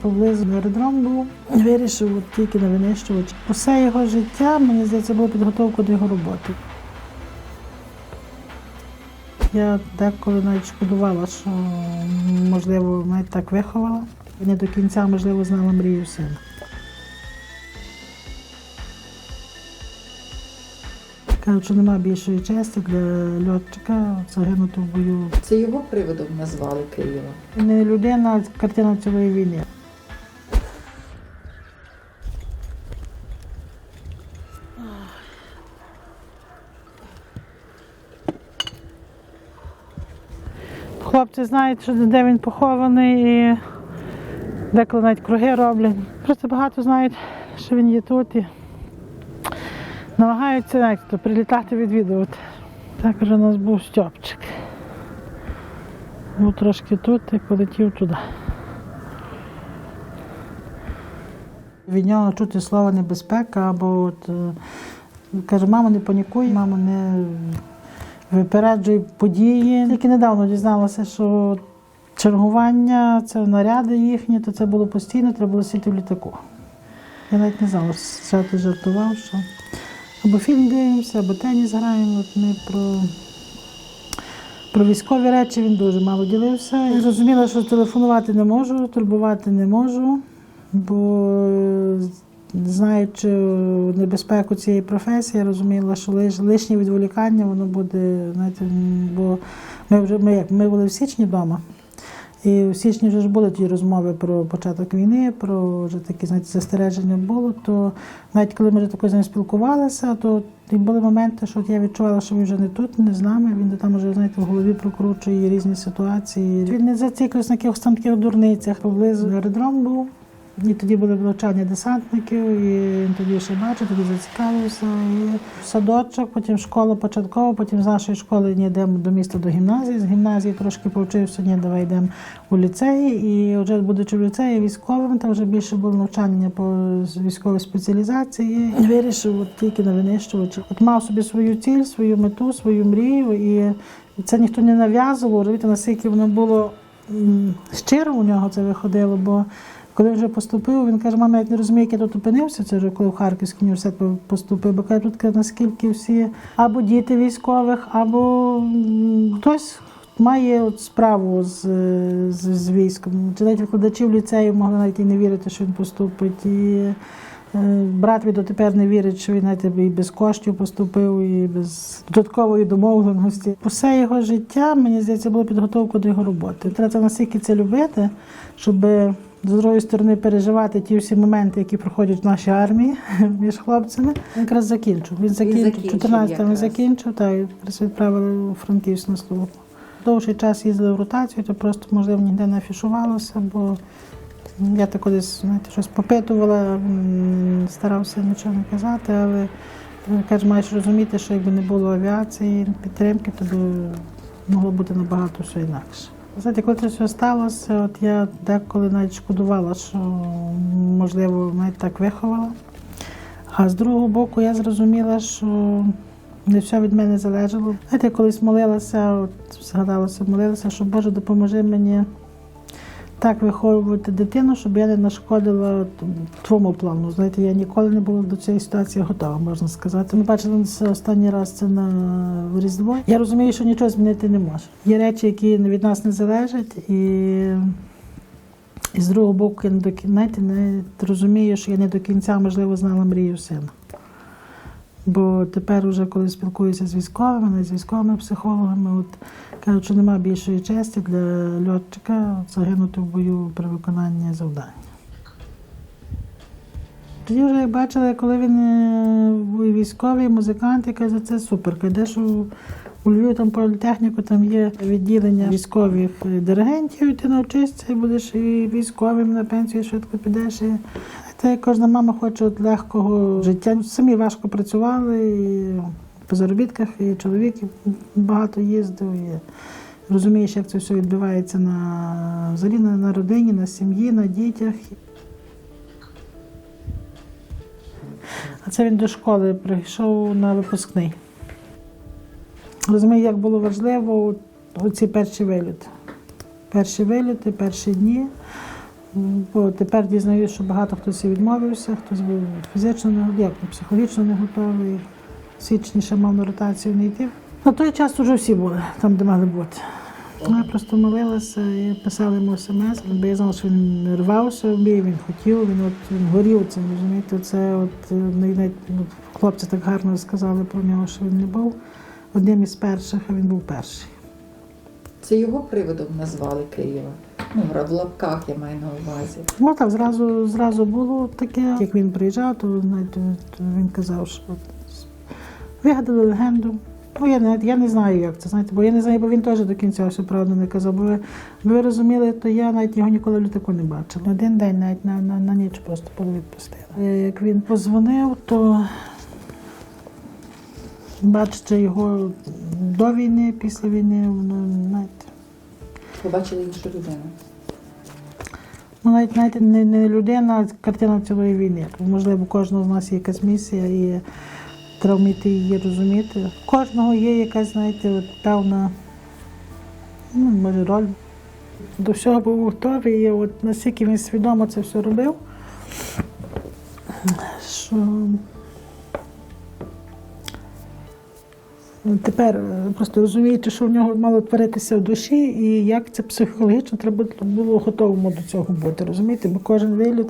Поблизу аеродром був, вирішив от тільки на винищувач. Усе його життя, мені здається, було підготовка до його роботи. Я деколи навіть шкодувала, що можливо навіть так виховала. Не до кінця, можливо, знала мрію сина. Кажуть, що немає більшої честі для льотчика загинути в бою. Це його приводом назвали Києва. Не людина, а картина цілої війни. Хлопці знають, що де він похований і деколи навіть круги роблять. Просто багато знають, що він є тут і намагаються навіть то, прилітати відвідувати. Також у нас був Стьопчик. Був трошки тут і полетів туди. Від нього чути слово небезпека, або от, е, каже, мамо, не панікуй, мамо, не випереджуй події. Тільки недавно дізналася, що чергування, це наряди їхні, то це було постійно, треба було сидіти в літаку. Я навіть не знала, що ти жартував, що або фільм дивимося, або теніс граємо. От ми про про військові речі він дуже мало ділився. Я зрозуміла, що телефонувати не можу, турбувати не можу, бо е, знаючи небезпеку цієї професії, я розуміла, що лиш, лишнє відволікання воно буде, знаєте, бо ми вже ми, як, ми були в січні вдома. І в січні вже ж були ті розмови про початок війни, про вже такі знаєте, застереження було. То навіть коли ми вже такою з ним спілкувалися, то і були моменти, що я відчувала, що він вже не тут, не з нами. Він там вже знаєте, в голові прокручує різні ситуації. Він не зациклився на якихось там таких дурницях. Поблизу аеродром був. І тоді були навчання десантників, і тоді ще бачив, тоді зацікавився. І садочок, потім школа початкова, потім з нашої школи йдемо до міста до гімназії. З гімназії трошки повчився, ні, давай йдемо у ліцей. І вже будучи в ліцеї військовим, там вже більше було навчання по військовій спеціалізації. І Вирішив от тільки на винищувачі. От мав собі свою ціль, свою мету, свою мрію, і це ніхто не нав'язував. Розумієте, наскільки воно було щиро у нього це виходило, бо коли вже поступив, він каже, мама, я не розумію, як я тут опинився, це вже коли в Харківський університет поступив, бо каже, тут наскільки всі або діти військових, або хтось має от справу з, з, з військом. Чи навіть викладачі в ліцею могли навіть і не вірити, що він поступить. І е, брат мій дотепер не вірить, що він знаєте, і без коштів поступив, і без додаткової домовленості. Усе його життя, мені здається, було підготовка до його роботи. Треба настільки це любити, щоб з другої сторони переживати ті всі моменти, які проходять в нашій армії між хлопцями. Він якраз закінчив. Він закінчив закінчив 14 він закінчив, та відправили у Франківськ на службу. Довший час їздили в ротацію, то просто можливо ніде не афішувалося, бо я так колись знаєте, щось попитувала, старався нічого не казати, але каже, маєш розуміти, що якби не було авіації, підтримки, то могло бути набагато все інакше. Знаєте, коли це все сталося, от я деколи навіть шкодувала, що можливо навіть так виховала. А з другого боку, я зрозуміла, що не все від мене залежало. Знаєте, я колись молилася, от згадалося, молилася, що Боже, допоможи мені так виховувати дитину, щоб я не нашкодила твоєму плану. Знаєте, я ніколи не була до цієї ситуації готова, можна сказати. Ми бачили останній раз це на Різдво. Я розумію, що нічого змінити не може. Є речі, які від нас не залежать, і, і з другого боку, я не до знаєте, не розумію, що я не до кінця, можливо, знала мрію сина. Бо тепер, уже коли спілкуюся з військовими, не з військовими психологами, от кажуть, що немає більшої честі для льотчика загинути в бою при виконанні завдань. Тоді вже як бачила, коли він е, військовий, музикант, я кажу, це супер. Йдеш у, у Львів, там політехніку, там є відділення військових диригентів, і ти навчишся і будеш і військовим на пенсію швидко підеш. І... Та кожна мама хоче от легкого життя. Самі важко працювали і по заробітках, і чоловік багато їздив. І розумієш, як це все відбувається на, взагалі на, на родині, на сім'ї, на дітях. А це він до школи прийшов на випускний. Розумію, як було важливо у ці перші виліти. Перші виліти, перші дні. Бо тепер дізнаюся, що багато хтось відмовився, хтось був фізично не як, психологічно не готовий, ще мав на ротацію не йти. На той час вже всі були там, де мали бути. Я просто молилася і писала йому смс, бо я знала, що він рвався в бій, він хотів, він от він горів цим, розумієте, це от е, ну, хлопці так гарно сказали про нього, що він не був одним із перших, а він був перший. Це його приводом назвали Києва. Ну, в лапках я маю на увазі. Ну так, зразу, зразу було таке. Як він приїжджав, то, знаєте, то він казав, що вигадали легенду. Ну, я не, я не знаю, як це, знаєте, бо я не знаю, бо він теж до кінця все правду не казав. Бо ви, ви розуміли, то я навіть його ніколи в літаку не бачила. Один день навіть на, на, на ніч просто було відпустила. Е, Як він позвонив, то бачите його до війни, після війни, ну, знаєте. Побачили іншу людину. Ну, навіть, навіть не, не людина, а картина цілої війни. Можливо, у кожного з нас є якась місія і треба вміти її розуміти. У кожного є якась, знаєте, от певна ну, може, роль. До всього був готовий, і от настільки він свідомо це все робив, що Тепер е, просто розумієте, що в нього мало творитися в душі, і як це психологічно треба було готовому до цього бути. Розумієте? Бо кожен виліт